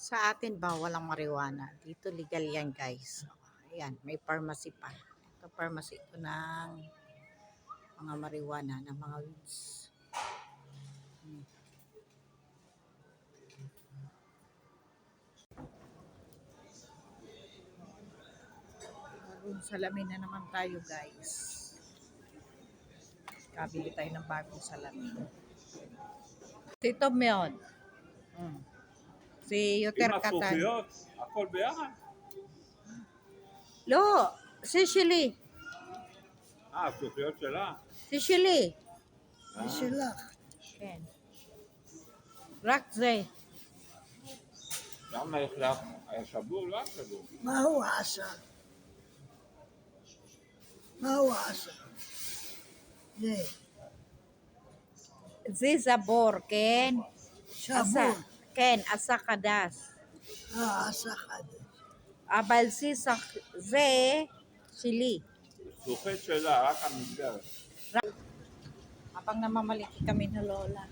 Sa atin bawal ang marijuana. Dito legal yan guys. Ayan, may pharmacy pa. Ito pharmacy ito ng mga marijuana, ng mga weeds. Hmm. Bagong salamin na naman tayo guys. Kabili tayo ng bagong salamin. Tito Meon. Hmm. Yoter עם Katan. הזכוכיות, הכל ביחד. לא, סישילי. אה, הזכוכיות שלה. סישילי. אה, שלך. כן. רק זה. למה יש לך? היה שבור? לא היה שבור. מה הוא עשה? מה הוא עשה? זה, זה זבור, כן? שבור. עשה, כן, עשה חדש. אה, עשה חדש. אבל סיסח, זה שלי. זכוכית שלה, רק המסגרת. Habang namamalingki kami na lola.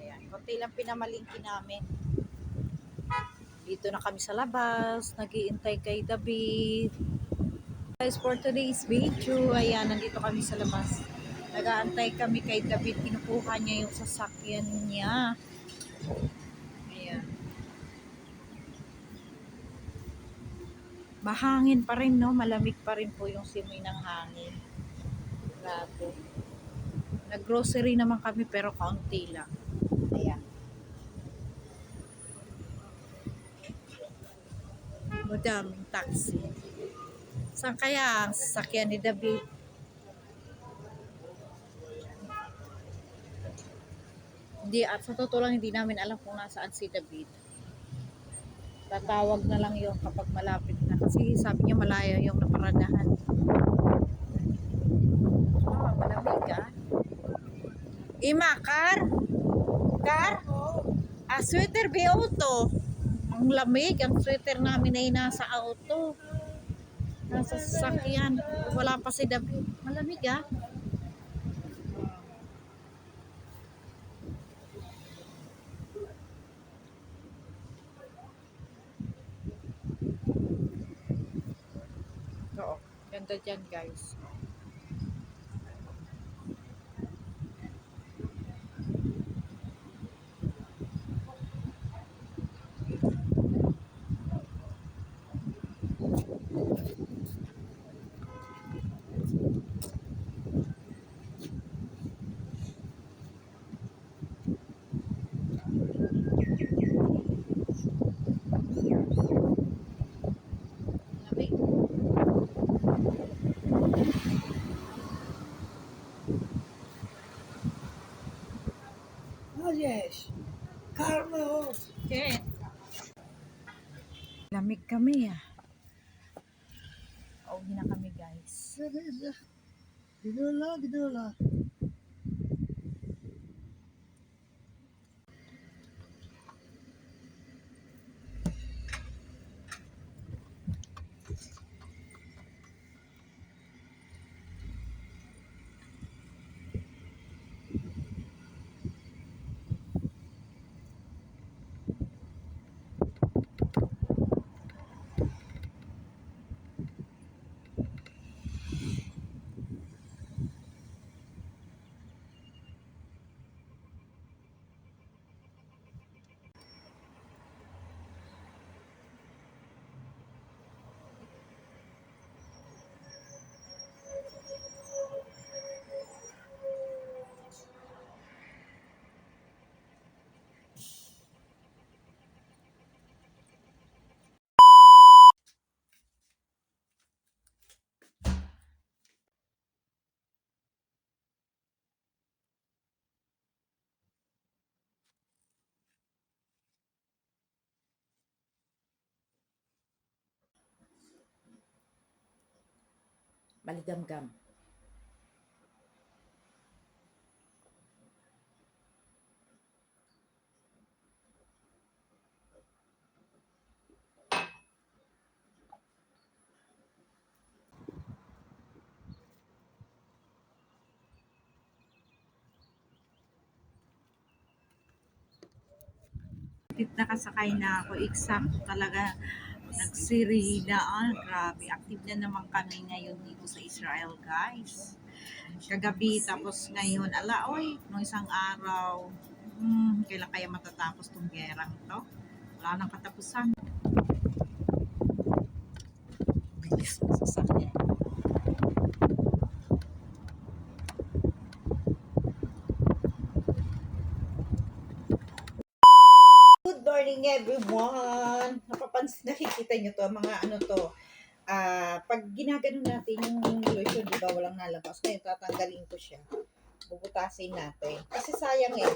Ayan, konti lang pinamalingki namin. Dito na kami sa labas, nagiintay kay David. Guys, for today's video, ayan, nandito kami sa labas. Nagaantay kami kay David, kinukuha niya yung sasakyan niya. Ayan. Mahangin pa rin, no? Malamig pa rin po yung simoy ng hangin. Grabe. Nag-grocery naman kami pero kaunti lang. Ayan. Madaming taxi. Saan kaya ang sasakyan ni David? Hindi, at sa totoo lang hindi namin alam kung nasaan si David. Tatawag na lang yon kapag malapit na. Kasi sabi niya malayo yung naparadahan. Ah, malamig ah. Ima, car? Car? Ah, sweater be auto. Ang lamig, ang sweater namin ay nasa auto. Nasa sasakyan. Wala pa si David. Malamig ah. Ganda dyan guys. Reyes. Carlos. Yes. Lamig kami ah. Pauwi na kami guys. Gidola, gidola. maligamgam. nakasakay na ako. Exact talaga Nagsirina. Ah, grabe. Active na naman kami ngayon dito sa Israel, guys. Kagabi, tapos ngayon, ala, oy, nung isang araw, hmm, kailan kaya matatapos tong gerang to? Wala nang katapusan. Bilis ng sasakyan. Good morning everyone! Napapansin, nakikita nyo to, mga ano to, ah, pag ginagano natin yung lotion, di ba, walang nalabas, ngayon tatanggalin ko siya. Bubutasin natin. Kasi sayang eh.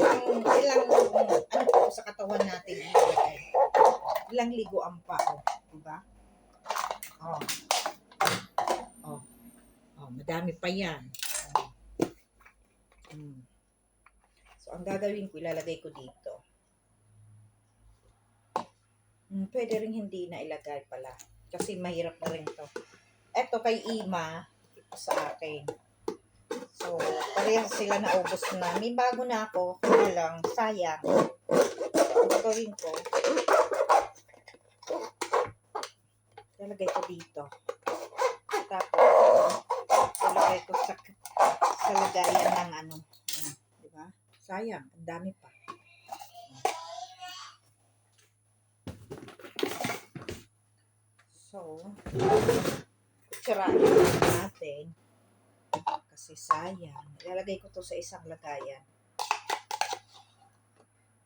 Ilang, ilang ano po sa katawan natin ilagay. Ilang liguan pa, oh. Di ba? Oh. Oh. Oh, madami pa yan. Oh. Hmm. So, ang gagawin ko, ilalagay ko dito. Hmm, pwede rin hindi na ilagay pala. Kasi mahirap na rin to. Eto kay Ima, ito sa akin. So, parehas sila naubos na. May bago na ako, kaya lang, sayang. Ang gagawin ko, lalagay ko dito. Tapos, lalagay ko sa, sa lagayan ng ano. ano, di ba? Sayang, ang dami pa. So, kutsarain natin. Kasi sayang. Ilalagay ko to sa isang lagayan.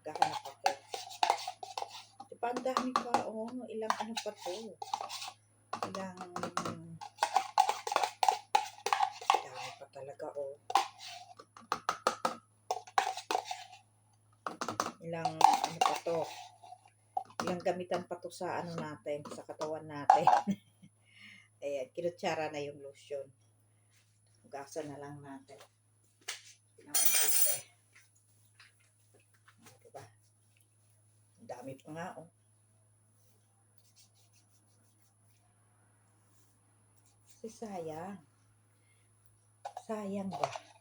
Gahanap ako. Diba, ang dami pa, oh. Ilang ano pa to. Ilang... Dami pa talaga, oh. Ilang ano pa to. Ilang gamitan pa to sa ano natin, sa katawan natin. Ayan, kinutsara na yung lotion. Hugasan na lang natin. Oh, Diba? Ang dami pa nga, oh. Kasi sayang. Sayang ba?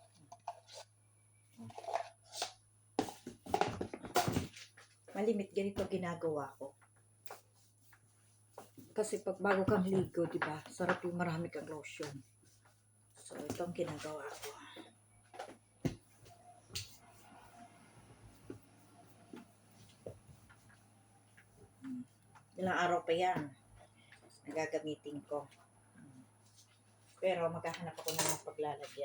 Malimit ganito ginagawa ko. Kasi pag bago kang ligo, di ba? Sarap yung marami kang lotion. So, ito ang ginagawa ko. Hmm. Ilang araw pa yan. Nagagamitin ko. Hmm. Pero maghahanap ako ng paglalagyan.